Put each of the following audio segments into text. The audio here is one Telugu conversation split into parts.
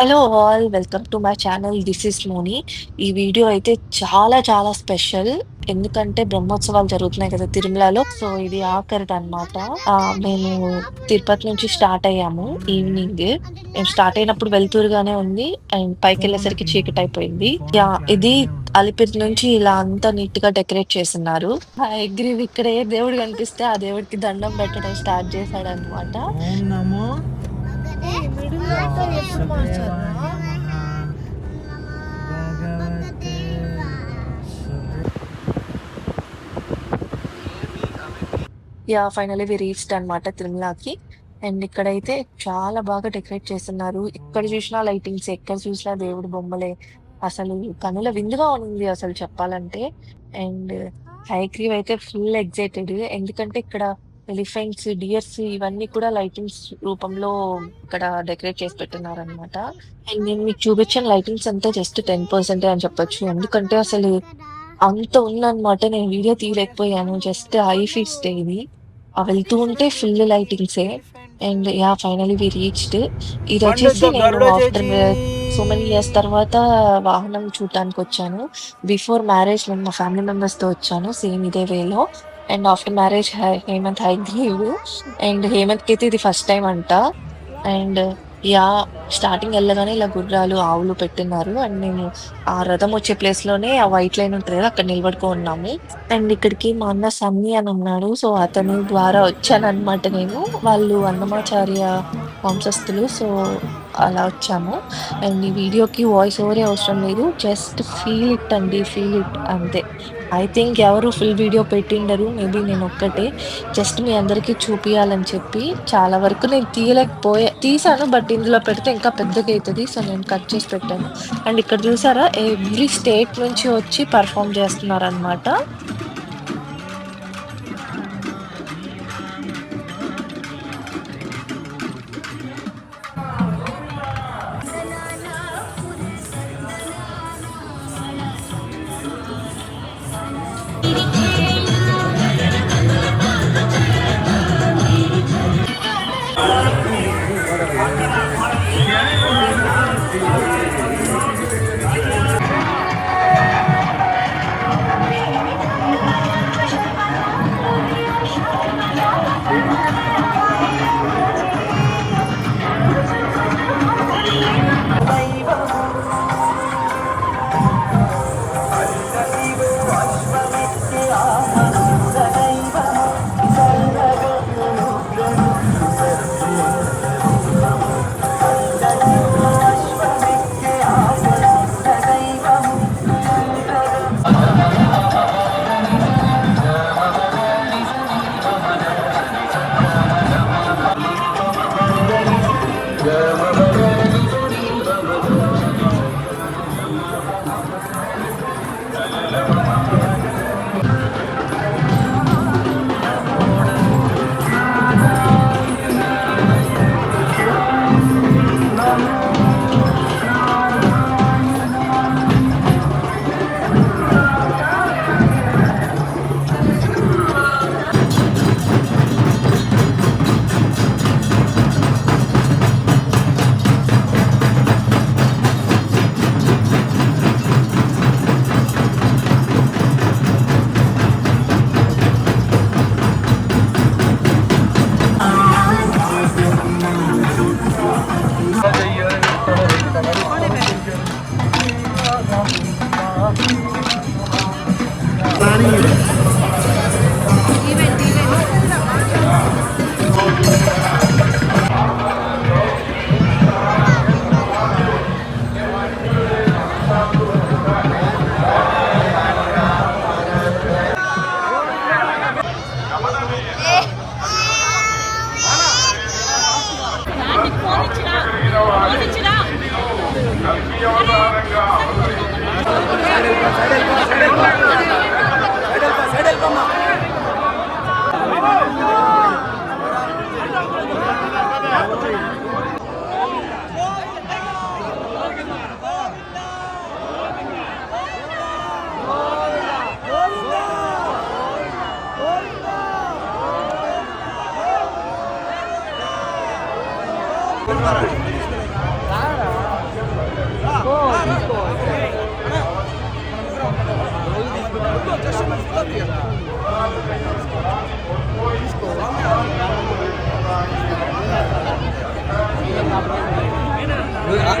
Hello all welcome to my channel this is Moni ఈ వీడియో అయితే చాలా చాలా స్పెషల్ ఎందుకంటే బ్రహ్మోత్సవాలు జరుగుతున్నాయి కదా తిరుమలలో. సో ఇది ఆఖరిది అనమాట మేము తిరుపతి నుంచి స్టార్ట్ అయ్యాము ఈవినింగ్ మేము స్టార్ట్ అయినప్పుడు వెళ్తూరుగానే ఉంది. అండ్ పైకి వెళ్ళేసరికి చీకటి అయిపోయింది యా ఇది అలిపిరి నుంచి ఇలా అంతా నీట్గా డెకరేట్ చేస్తున్నారు. అగ్రివ్ ఇక్కడ ఏ దేవుడు కనిపిస్తే ఆ దేవుడికి దండం పెట్టడం స్టార్ట్ చేశాడు అనమాట యా ఫైనల్లీ వి రీచ్డ్ అనమాట తిరుమలకి. అండ్ ఇక్కడైతే చాలా బాగా డెకరేట్ చేస్తున్నారు. ఎక్కడ చూసినా లైటింగ్స్ ఎక్కడ చూసినా దేవుడి బొమ్మలే. అసలు కనుల విందుగా ఉంది అసలు చెప్పాలంటే. అండ్ హైగ్రీవ్ అయితే ఫుల్ ఎగ్జైటెడ్ ఎందుకంటే ఇక్కడ ఎలిఫెంట్స్ డియర్స్ ఇవన్నీ కూడా లైటింగ్స్ రూపంలో ఇక్కడ డెకరేట్ చేసి పెట్టున్నారు అనమాట అండ్ నేను మీకు చూపించిన లైటింగ్స్ అంతా జస్ట్ టెన్ పర్సెంట్ అని చెప్పొచ్చు. ఎందుకంటే అసలు అంత ఉందన్నమాట. నేను వీడియో తీయలేకపోయాను. జస్ట్ ఐ ఫీస్ట్ ఇది. ఆ వెళ్తూ ఉంటే full లైటింగ్సే. And ya finally we reached. ఇది వచ్చేసి నేను ఆఫ్టర్ సో మెనీ ఇయర్స్ తర్వాత వాహనం చూడటానికి వచ్చాను. బిఫోర్ మ్యారేజ్ నేను మా ఫ్యామిలీ మెంబర్స్తో వచ్చాను సేమ్ ఇదే వేలో. And after marriage Hemanth Hayagreev and హేమంత్కి అయితే ఇది ఫస్ట్ టైం అంట. అండ్ యా స్టార్టింగ్ వెళ్ళగానే ఇలా గుర్రాలు ఆవులు పెట్టినారు. అండ్ మేము ఆ రథం వచ్చే ప్లేస్లోనే ఆ వైట్ లైన్ ఉంటుంది కదా అక్కడ నిలబడుకో ఉన్నాము అండ్ ఇక్కడికి మా అన్న సన్నీ అని ఉన్నాడు సో అతని ద్వారా వచ్చాను అనమాట నేను. వాళ్ళు అన్నమాచార్య వంశస్థులు. సో అలా వచ్చాము. అండ్ ఈ వీడియోకి వాయిస్ ఓవరే అవసరం లేదు. జస్ట్ ఫీల్ ఇట్ అండి ఫీల్ ఇట్ అంతే. ఐ థింక్ ఎవరు ఫుల్ వీడియో పెట్టిండరు మేబీ నేను ఒక్కటే. జస్ట్ మీ అందరికీ చూపించాలని చెప్పి చాలా వరకు నేను తీయలేకపోయా తీసాను బట్ ఇందులో పెడితే ఇంకా పెద్దగా అవుతుంది సో నేను కట్ చేసి పెట్టాను. అండ్ ఇక్కడ చూసారా ఎవ్రీ స్టేట్ నుంచి వచ్చి పర్ఫామ్ చేస్తున్నారు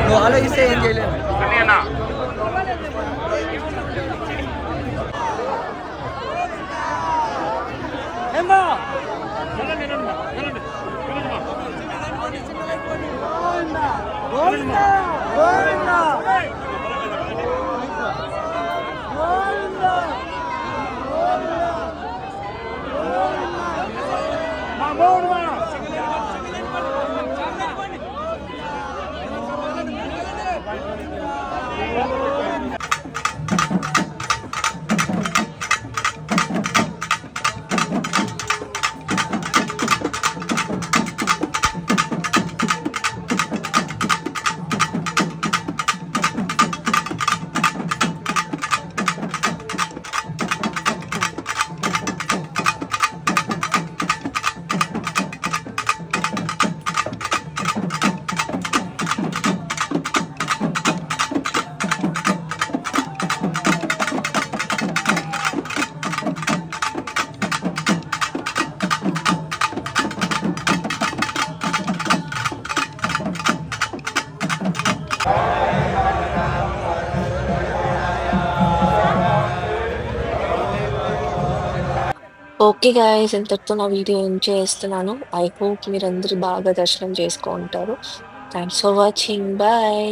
నువ్వు ఆలోచిస్తే ఏం చేయలేదు கோவிந்தா. ఓకే గాయస్ ఇంతటితో నా వీడియో ఏం చేస్తున్నాను. ఐ హోప్ మీరందరూ బాగా దర్శనం చేసుకుంటారు. Thanks for watching bye